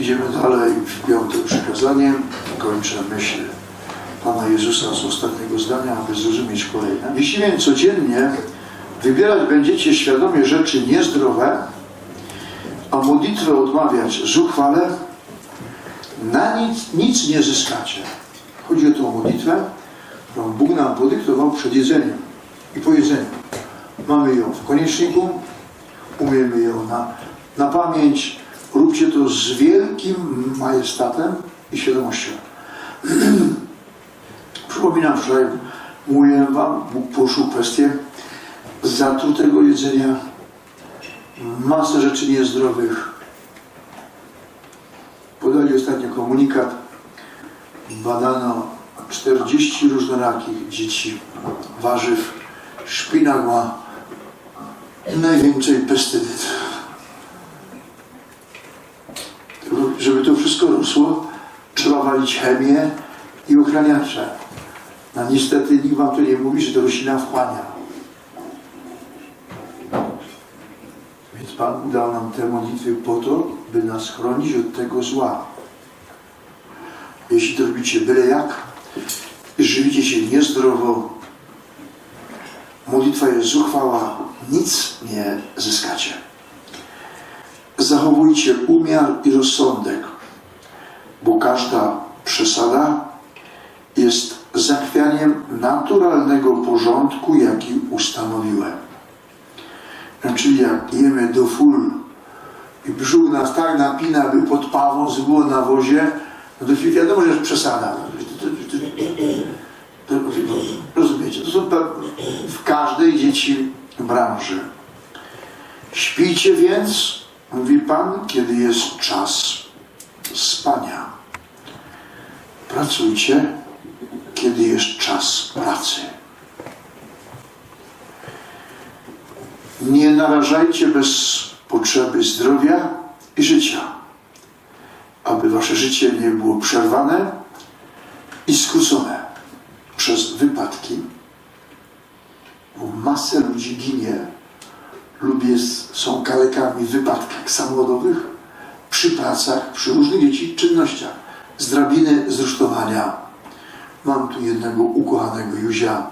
Idziemy dalej w piąte przykazanie. Kończę myśl Pana Jezusa z ostatniego zdania, aby zrozumieć kolejne. Jeśli więc codziennie wybierać będziecie świadomie rzeczy niezdrowe, a modlitwę odmawiać zuchwale, na nic, nic nie zyskacie. Chodzi o tą modlitwę, którą Bóg nam podyktował przed jedzeniem i po jedzeniu. Mamy ją w konieczniku, umiemy ją na, na pamięć. Róbcie to z wielkim majestatem i świadomością. Przypominam, wczoraj mówiłem Wam, Bóg poruszył kwestię zatrutego jedzenia, masę rzeczy niezdrowych. Podali ostatnio komunikat. Badano 40 różnorakich dzieci warzyw. Szpinak ma najwięcej pestydyd. Żeby to wszystko rosło, trzeba walić chemię i ochraniacze. No niestety nikt wam to nie mówi, że to roślina wchłania. Więc Pan dał nam te modlitwy po to, by nas chronić od tego zła. Jeśli to robicie byle jak, żywicie się niezdrowo, modlitwa jest zuchwała, nic nie zyskacie. Zachowujcie umiar i rozsądek, bo każda przesada jest zachwianiem naturalnego porządku, jaki ustanowiłem. Czyli jak jemy do full i brzuch nas tak napina, by pod pawą było na wozie, no to wiadomo, że jest przesada. Rozumiecie? To są w każdej dzieci branży. Śpijcie więc, mówi Pan, kiedy jest czas spania. Pracujcie, kiedy jest czas pracy. Nie narażajcie bez potrzeby zdrowia i życia, aby wasze życie nie było przerwane i skrócone przez wypadki, bo masę ludzi ginie lub jest, są kalekami w wypadkach samochodowych, przy pracach, przy różnych czynnościach, z drabiny, z rusztowania. Mam tu jednego ukochanego Józia.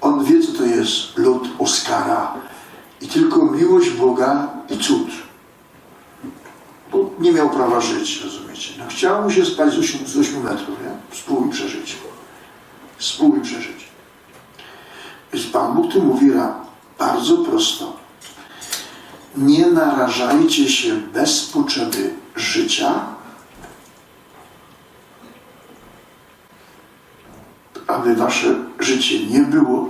On wie, co to jest lot Oskara i tylko miłość Boga i cud. Bo nie miał prawa żyć, rozumiecie. No, chciało mu się spać z 8, z 8 metrów, nie? Spróbuj przeżyć. Spróbuj przeżyć. Więc Pan Bóg tu mówi bardzo prosto. Nie narażajcie się bez potrzeby życia, aby wasze życie nie było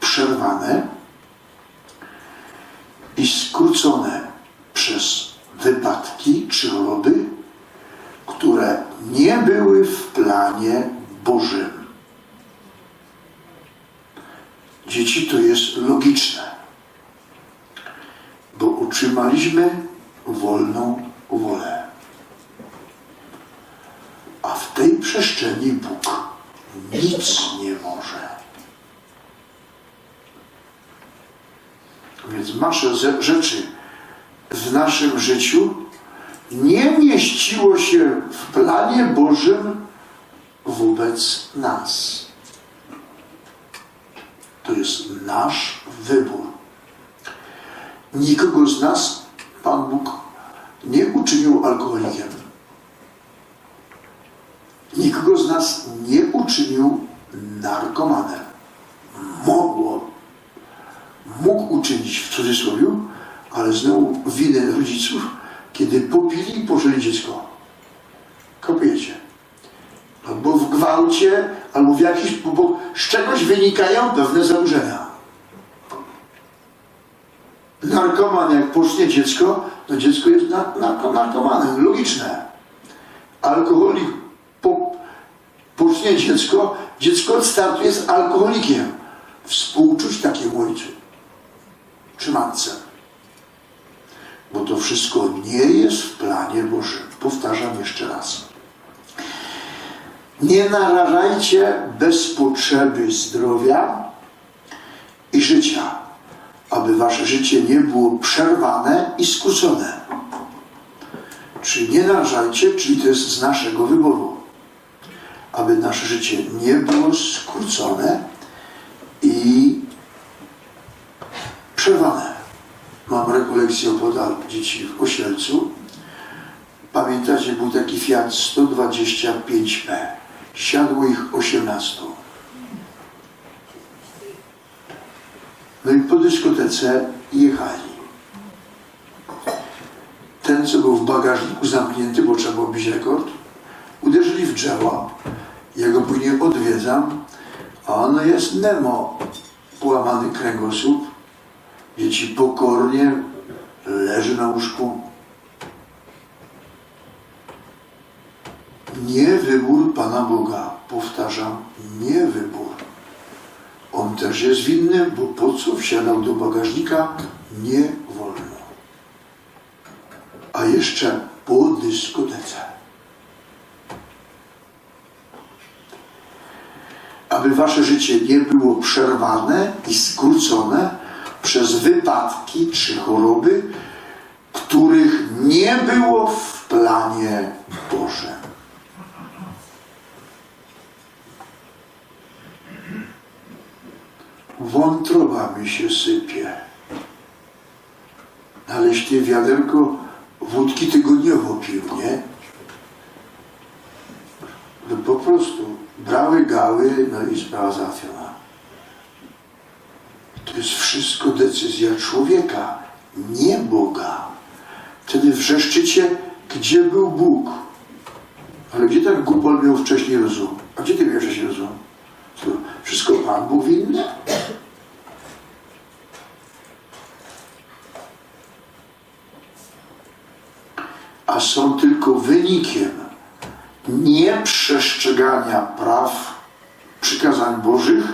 przerwane i skrócone przez wypadki czy choroby, które nie były w planie Bożym. Dzieci to jest logiczne, bo utrzymaliśmy wolną wolę. A w tej przestrzeni Bóg nic nie może. Więc nasze ze- rzeczy w naszym życiu nie mieściło się w planie Bożym wobec nas. To jest nasz wybór. Nikogo z nas Pan Bóg nie uczynił alkoholikiem. Nikogo z nas nie uczynił narkomanem. Mogło, mógł uczynić w cudzysłowie, ale znowu winę rodziców, kiedy popili i poszli dziecko. Kopiecie. Albo w gwałcie, albo w jakiś, bo z czegoś wynikają pewne zaburzenia. Narkoman, jak pocznie dziecko, to dziecko jest na, narko, narkomanem, logiczne. Alkoholik po, pocznie dziecko, dziecko od startu jest alkoholikiem. Współczuć takiemu ojcu czy matce. Bo to wszystko nie jest w planie Bożym. Powtarzam jeszcze raz. Nie narażajcie bez potrzeby zdrowia i życia, aby wasze życie nie było przerwane i skrócone Czyli nie narażajcie, czyli to jest z naszego wyboru. Aby nasze życie nie było skrócone i przerwane. Mam rekolekcję opodal dzieci w Osielcu. Pamiętacie, był taki Fiat 125P. Siadło ich 18. No i po dyskotece jechali. Ten, co był w bagażniku zamknięty, bo trzeba było bić rekord, uderzyli w drzewo. Ja go później odwiedzam, a ono jest Nemo, połamany kręgosłup. Dzieci pokornie leży na łóżku. Nie wybór Pana Boga, powtarzam, nie wybór. On też jest winny, bo po co wsiadał do bagażnika? Nie wolno. A jeszcze po dyskotece. Aby wasze życie nie było przerwane i skrócone przez wypadki czy choroby, których nie było w planie Bożym. Wątroba mi się sypie. Aleś ty wiaderko wódki tygodniowo pił, nie? No po prostu brały gały, no i sprawa załatwiona. To jest wszystko decyzja człowieka, nie Boga. Wtedy wrzeszczycie, gdzie był Bóg. Ale gdzie ten głupol miał wcześniej rozum? A gdzie ty miałeś wcześniej rozum? Co, wszystko Pan Bóg winny? A są tylko wynikiem nieprzestrzegania praw, przykazań Bożych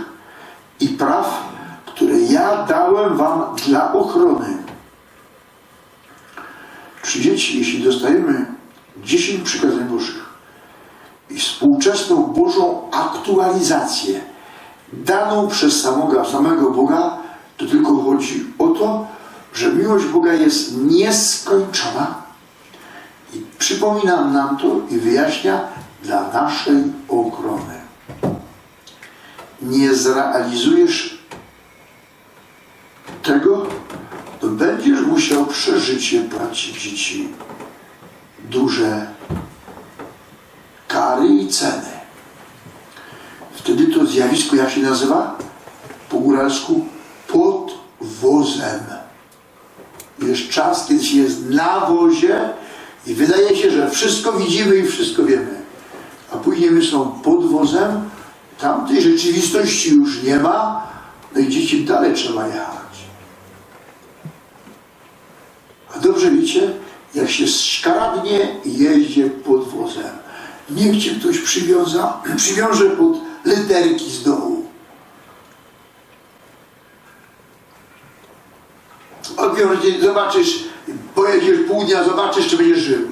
i praw, które ja dałem wam dla ochrony. Czy dzieci, jeśli dostajemy 10 przykazań Bożych i współczesną Bożą aktualizację daną przez samego, samego Boga, to tylko chodzi o to, że miłość Boga jest nieskończona i przypomina nam to i wyjaśnia dla naszej ochrony. Nie zrealizujesz tego, to będziesz musiał przeżycie płacić ci duże kary i ceny. Wtedy to zjawisko, jak się nazywa? Po góralsku pod wozem. Jest czas, kiedy się jest na wozie i wydaje się, że wszystko widzimy i wszystko wiemy. A później my są pod wozem, tamtej rzeczywistości już nie ma, no i dzieci dalej trzeba jechać. A dobrze wiecie, jak się szkaradnie jeździ pod wozem. Niech cię ktoś przywiąza, przywiąże pod literki z dołu. Odwiąże cię, zobaczysz, pojedziesz pół dnia, zobaczysz, czy będziesz żył.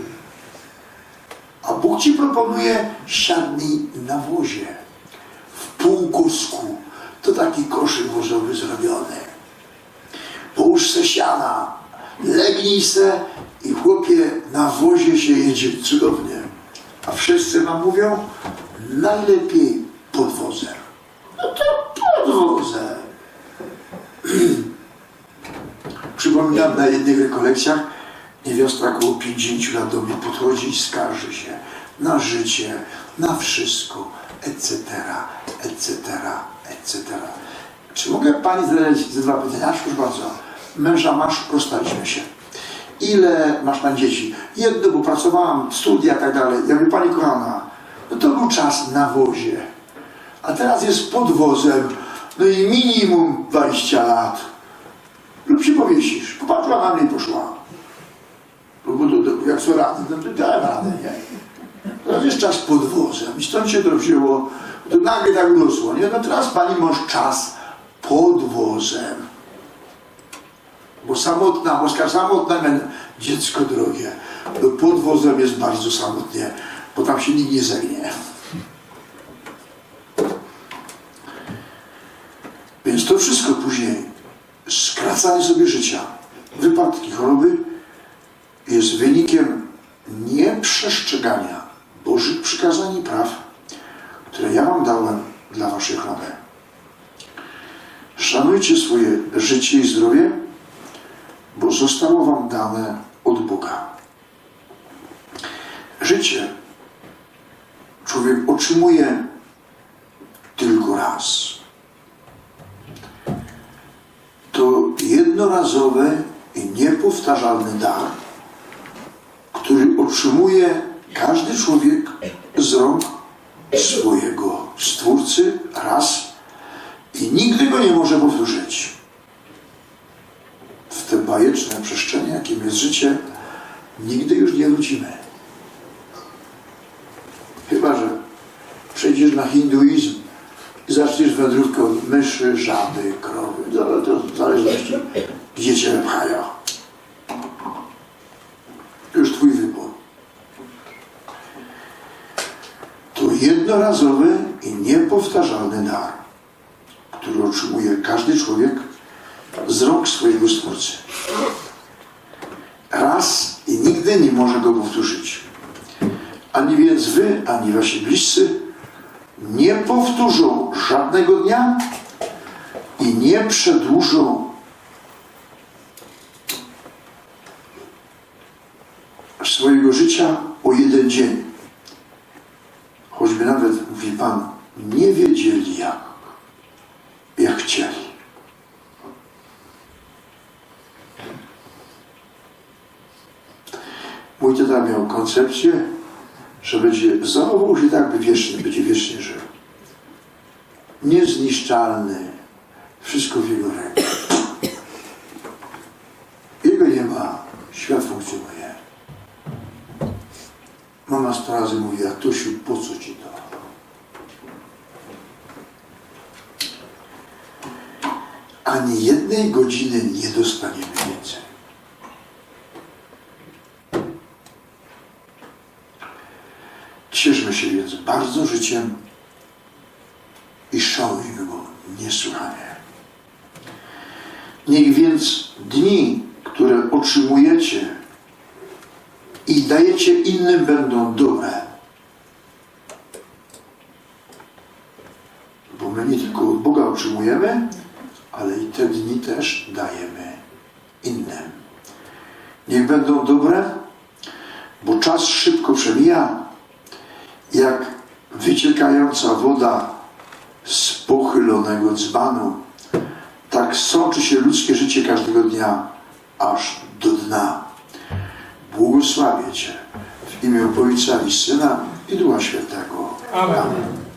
A Bóg ci proponuje siadnij na wozie, w półkusku. To taki koszyk wozowy zrobiony. Połóż se siana, legnij se i chłopie na wozie się jedzie cudownie. A wszyscy wam mówią, najlepiej pod wozem. No to pod wozem. Przypominam na jednych rekolekcjach, niewiasta około 50 lat do mnie podchodzi i skarży się na życie, na wszystko, etc., etc., etc. Czy mogę Pani zadać ze dwa pytania? Proszę bardzo. Męża masz, rozstaliśmy się. Ile masz Pani dzieci? Jedno, bo pracowałam, studia i tak dalej. Ja mówię, Pani kochana, no to był czas na wozie. A teraz jest pod wozem, no i minimum 20 lat. Lub się powiesisz. Popatrzyła na mnie i poszła. Bo to, jak są rady, no to dałem radę, nie? Teraz jest czas pod wozem i stąd się to wzięło, to nagle tak urosło, nie? No teraz pani masz czas pod wozem. Bo samotna, boska samotna, dziecko drogie, no pod wozem jest bardzo samotnie, bo tam się nikt nie zegnie. Więc to wszystko później, skracanie sobie życia, wypadki, choroby jest wynikiem przestrzegania Bożych przykazań i praw, które ja Wam dałem dla Waszej ochrony. Szanujcie swoje życie i zdrowie, bo zostało Wam dane od Boga. Życie człowiek otrzymuje tylko raz. To jednorazowy i niepowtarzalny dar, otrzymuje każdy człowiek z rąk swojego Stwórcy raz i nigdy go nie może powtórzyć. W te bajeczne przestrzenie, jakim jest życie, nigdy już nie wrócimy. Chyba, że przejdziesz na hinduizm i zaczniesz wędrówkę od myszy, żaby, krowy, w zależności gdzie cię wypchają. Już twój wybór. To jednorazowy i niepowtarzalny dar, który otrzymuje każdy człowiek z rąk swojego Stwórcy. Raz i nigdy nie może go powtórzyć. Ani więc wy, ani wasi bliscy nie powtórzą żadnego dnia i nie przedłużą swojego życia o jeden dzień. Choćby nawet, mówi Pan, nie wiedzieli jak, jak chcieli. Mój tata miał koncepcję, że będzie zachował się tak, by wiecznie, będzie wiecznie żył. Niezniszczalny, wszystko w jego ręku. Jego nie ma, świat funkcjonuje. Mama sto razy mówi, a Tusiu, po co ci to? Ani jednej godziny nie dostaniemy więcej. Cieszmy się więc bardzo życiem i szanujmy go niesłychanie. Niech więc dni, które otrzymujecie i dajecie innym, będą dobre. Bo my nie tylko od Boga otrzymujemy, ale i te dni też dajemy innym. Niech będą dobre, bo czas szybko przemija, jak wyciekająca woda z pochylonego dzbanu. Tak sączy się ludzkie życie każdego dnia, aż do dna. Błogosławię Cię w imię Ojca i Syna i Ducha Świętego. Amen. Amen.